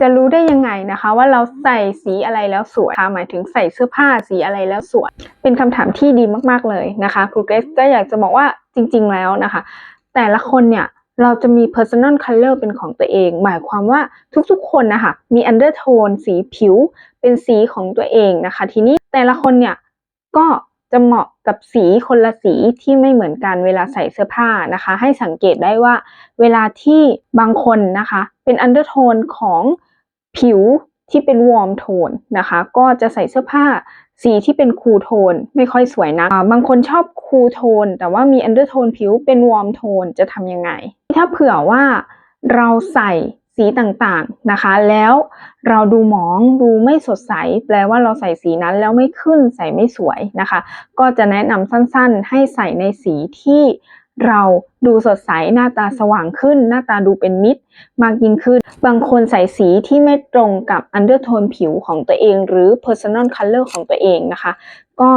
จะรู้ได้ยังไงนะคะ ว่าเราใส่สีอะไรแล้วสวยคะหมายถึงใส่เสื้อผ้าสีอะไรแล้วสวย เป็นคำถามที่ดีมากๆเลยนะคะครูเกรซก็อยากจะบอกว่าจริง ๆ แล้วนะคะ แต่ละคนเนี่ยเราจะมี personal color เป็นของตัวเอง หมายความว่าทุกๆคนนะคะมี undertone สีผิวเป็นสีของตัวเองนะคะ ทีนี้แต่ละคนเนี่ยก็จะเหมาะกับสีคนละสีที่ไม่เหมือนกันเวลาใส่เสื้อผ้านะคะ ให้สังเกตได้ว่าเวลาที่บางคนนะคะ เป็น undertone ของ ผิวที่เป็น warm tone นะคะ ก็จะใส่เสื้อผ้าสีที่เป็น cool tone ไม่ค่อยสวยนะบางคนชอบ cool tone แต่ว่ามี undertone ผิวเป็น warm tone จะทำยังไง ถ้าเผื่อว่าเราใส่สีต่างๆนะคะ แล้วเราดูหมองดูไม่สดใส แปลว่าเราใส่สีนั้นแล้วไม่ขึ้นใส่ไม่สวยนะคะ ก็จะแนะนำสั้นๆ ให้ใส่ในสีที่ เราดูสดใสหน้าตาสว่างขึ้น หน้าตาดูเป็นมิตร มากยิ่งขึ้น บางคนใส่สีที่ไม่ตรงกับ undertone ผิวของตัวเอง หรือ personal color ของตัวเองนะคะ ก็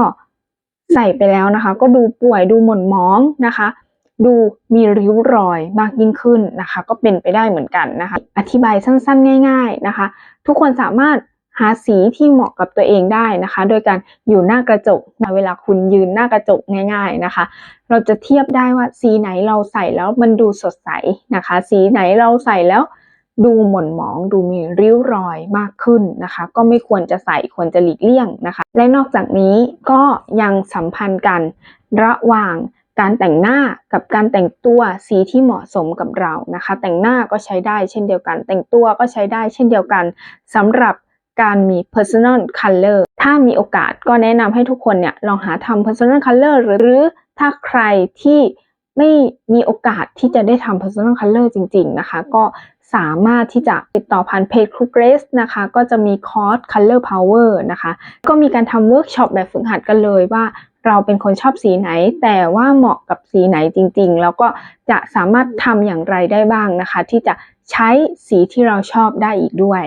ใส่ไปแล้วนะคะ ก็ดูป่วยดูหม่นหมองนะคะ ดูมีริ้วรอยมากยิ่งขึ้นนะคะ ก็เป็นไปได้เหมือนกันนะคะ อธิบายสั้นๆ ง่าย ๆนะคะ ทุกคนสามารถ หาสีที่เหมาะกับตัวเองได้นะคะ โดยการอยู่หน้ากระจกนเวลาคุณยืนหน้ากระจกง่าย ๆนะคะ เราจะเทียบได้ว่าสีไหนเราใส่แล้วมันดูสดใสนะคะ สีไหนเราใส่แล้วดูหม่นหมองดูมีริ้วรอยมากขึ้นนะคะ ก็ไม่ควรจะใส่ควรจะหลีกเลี่ยงนะคะ และนอกจากนี้ก็ยังสัมพันธ์กันระหว่างการแต่งหน้ากับการแต่งตัวสีที่เหมาะสมกับเรานะคะ แต่งหน้าก็ใช้ได้เช่นเดียวกัน แต่งตัวก็ใช้ได้เช่นเดียวกันสำหรับ การมี personal color ถ้ามีโอกาสก็แนะนำให้ทุกคนเนี่ยลองหาทำ personal color หรือถ้าใครที่ไม่มีโอกาสที่จะได้ทำ personal color จริง ๆ นะคะ ก็สามารถที่จะติดต่อผ่านเพจครูเกรสนะคะ ก็จะมีคอร์ส color power นะคะ ก็มีการทำเวิร์กช็อปแบบฝึกหัดกันเลยว่าเราเป็นคนชอบสีไหน แต่ว่าเหมาะกับสีไหนจริง ๆ แล้วก็จะสามารถทำอย่างไรได้บ้างนะคะ ที่จะใช้สีที่เราชอบได้อีกด้วย